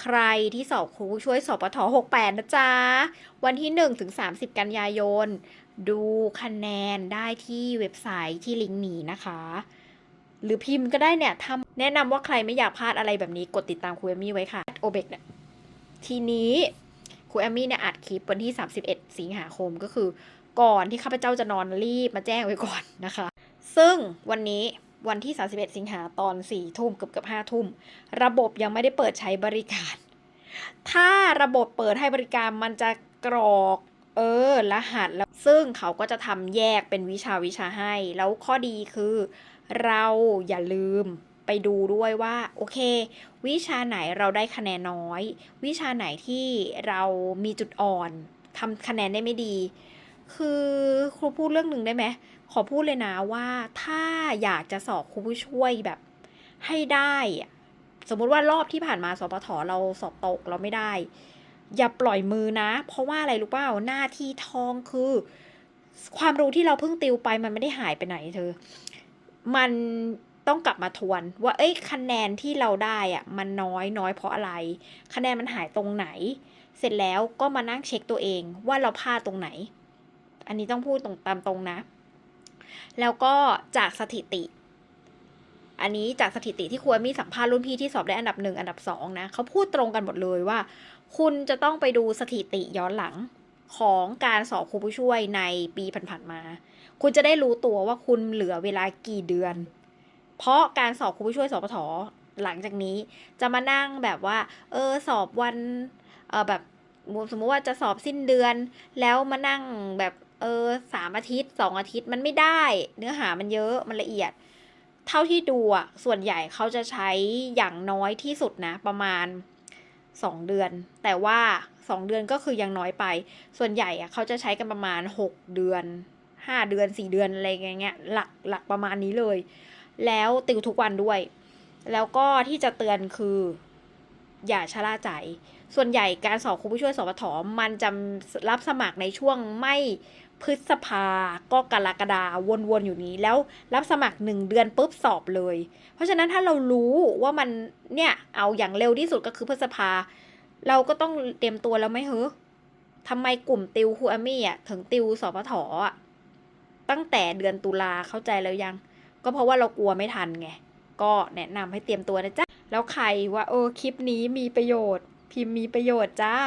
ใครที่สอบครูช่วยสอบปท68 นะจ๊ะ วันที่1ถึง30 กันยายน ดูคะแนนได้ที่เว็บไซต์ที่ลิงก์นี้นะคะ หรือพิมพ์ก็ได้เนี่ยทำแนะนำว่าใครไม่อยากพลาดอะไรแบบนี้กดติดตามครูเอมมี่ไว้ค่ะโอเบกเนี่ยทีนี้ครูเอมมี่เนี่ยอัดคลิปวันที่ 31 สิงหาคมก็คือ ก่อนที่ข้าพเจ้าจะนอนรีบมาแจ้งไว้ก่อนนะคะ ซึ่งวันนี้ วันที่ 31 สิงหาตอน 4 ทุ่มเกือบเกือบ5ทุ่ม ระบบยังไม่ได้เปิดใช้บริการ ถ้าระบบเปิดให้บริการมันจะกรอกเออรหัสแล้วซึ่งเขาก็จะทำแยกเป็นวิชาวิชาให้ แล้วข้อดีคือ เราอย่าลืมไปดูด้วยว่า โอเค วิชาไหนเราได้คะแนนน้อย วิชาไหนที่เรามีจุดอ่อนทำคะแนนได้ไม่ดี คือครูพูดเรื่องหนึ่งได้ไหมขอพูดเลยนะว่าถ้าอยากจะสอบครูผู้ช่วยแบบให้ได้ สมมุติว่ารอบที่ผ่านมาสปทเราสอบตกเราไม่ได้ อย่าปล่อยมือนะ เพราะว่าอะไรรู้เปล่าหน้าที่ทองคือ ความรู้ที่เราเพิ่งติวไปมันไม่ได้หายไปไหนเธอ มันต้องกลับมาทวน ว่าเอ้ยคะแนนที่เราได้อะมันน้อยน้อยเพราะอะไร คะแนนมันหายตรงไหน เสร็จแล้วก็มานั่งเช็คตัวเองว่าเราพลาดตรงไหน อันนี้ต้องพูดตรงตามตรงนะ แล้วก็จากสถิติ อันนี้จากสถิติที่ครูมีสัมภาษณ์รุ่นพี่ที่สอบได้อันดับหนึ่งอันดับสองนะเขาพูดตรงกันหมดเลยว่า คุณจะต้องไปดูสถิติย้อนหลังของการสอบครูผู้ช่วยในปีผ่านๆมา คุณจะได้รู้ตัวว่าคุณเหลือเวลากี่เดือน เพราะการสอบครูผู้ช่วยสปทหลังจากนี้จะมานั่งแบบว่า เออสอบวันเออแบบสมมติว่าจะสอบสิ้นเดือน แล้วมานั่งแบบ เออสามอาทิตย์สองอาทิตย์มันไม่ได้ เนื้อหามันเยอะมันละเอียด เท่าที่ดูอะส่วนใหญ่เขาจะใช้อย่างน้อยที่สุดนะ ประมาณสองเดือน แต่ว่าสองเดือนก็คือยังน้อยไป ส่วนใหญ่อะเขาจะใช้กันประมาณหกเดือนห้าเดือนสี่เดือนอะไรอย่างเงี้ยหลักหลักประมาณนี้เลย แล้วติวทุกวันด้วย แล้วก็ที่จะเตือนคือ อย่าชะล่าใจ ส่วนใหญ่การสอบครูผู้ช่วยสปทมันจะรับสมัครในช่วงไม่พฤษภาก็กรกฎาวนๆอยู่นี้ แล้วรับสมัครหนึ่งเดือนปุ๊บสอบเลย เพราะฉะนั้นถ้าเรารู้ว่ามันเนี่ยเอาอย่างเร็วที่สุดก็คือพฤษภา เราก็ต้องเตรียมตัวแล้วไหมเฮ้ทำไมกลุ่มติวครูอามี่อะถึงติวสปทอะตั้งแต่เดือนตุลาเข้าใจแล้วยัง ก็เพราะว่าเรากลัวไม่ทันไง ก็แนะนำให้เตรียมตัวนะจ๊ะ แล้วใครว่าเออคลิปนี้มีประโยชน์ พิมพ์มีประโยชน์จ้า